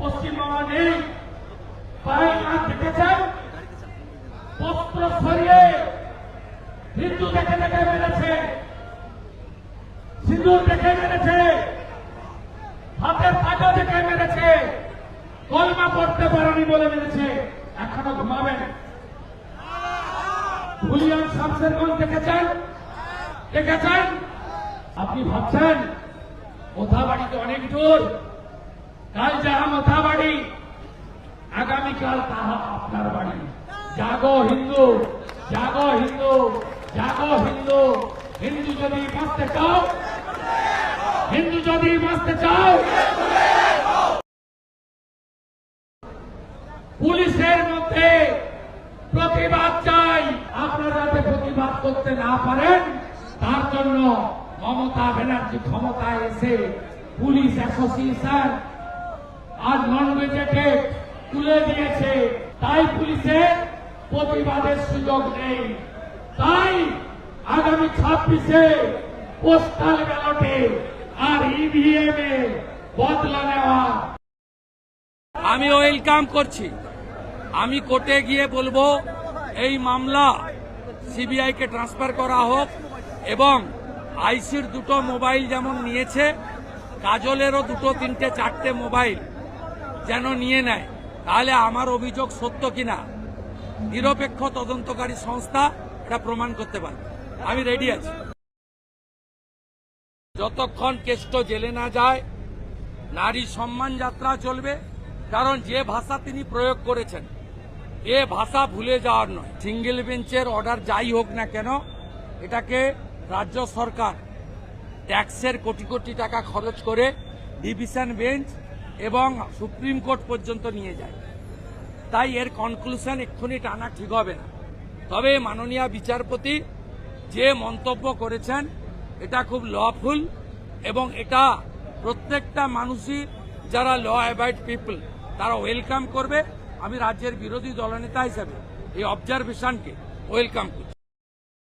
পশ্চিমবঙ্গ নেই পায়খানা দেখেছেন বস্ত্র সরিয়ে হিন্দু দেখে দেখে মেরেছে, সিঁদুর দেখে মেরেছে, হাতের টাকা দেখে মেরেছে, কলমা পড়তে পারেনি বলে মেরেছে, এখনও ঘুমাবেন ভুলিয়ান শামসেরগঞ্জ দেখেছেন? দেখেছেন? আপনি ভাবছেন মোথাবাড়িতে অনেক দূর কাল যাহা মোথাবাড়ি আগামীকাল তাহা আপনার বাড়ি। জাগো হিন্দু জাগো হিন্দু জাগো হিন্দু। হিন্দু যদি বাঁচতে চাও, হিন্দু যদি বাঁচতে চাও, পুলিশের মধ্যে প্রতিবাদ চাই। আপনারা যাতে প্রতিবাদ করতে না পারেন, তার জন্য মমতা ব্যানার্জি ক্ষমতায় এসে পুলিশ অ্যাসোসিয়েশন আর নন তুলে দিয়েছে। তাই পুলিশের প্রতিবাদের সুযোগ নেই। তাই আগামী ছাব্বিশে পোস্টাল ব্যালটে আর ইভিএম এ বদলা নেওয়া। আমি ওয়েলকাম করছি। আমি কোর্টে গিয়ে বলব, এই মামলা সিবিআই কে ট্রান্সফার করা হোক এবং আইসির দুটো মোবাইল যেমন নিয়েছে, কাজলেরও দুটো, তিনটে, চারটে মোবাইল যেন নিয়ে নেয়। তাহলে আমার অভিযোগ সত্য কিনা? নিরপেক্ষ তদন্তকারী সংস্থা এটা প্রমাণ করতে পারে আমি রেডি আছি। যতক্ষণ কেষ্ট জেলে না যায়, নারী সম্মান যাত্রা চলবে, কারণ যে ভাষা তিনি প্রয়োগ করেছেন, এ ভাষা ভুলে যাওয়ার নয়। সিঙ্গেল বেঞ্চের অর্ডার যাই হোক না কেন, এটাকে রাজ্য সরকার ট্যাক্সের কোটি কোটি টাকা খরচ করে ডিভিশন বেঞ্চ এবং সুপ্রিম কোর্ট পর্যন্ত নিয়ে যায়। তাই এর কনক্লুশন এক্ষুনি টানা ঠিক হবে না। তবে মাননীয় বিচারপতি যে মন্তব্য করেছেন, এটা খুব লফুল এবং এটা প্রত্যেকটা মানুষই, যারা ল অ্যাবাইড পিপল তারা ওয়েলকাম করবে। আমি রাজ্যের বিরোধী দলনেতা হিসেবে এই অবজারভেশনকে ওয়েলকাম করছি।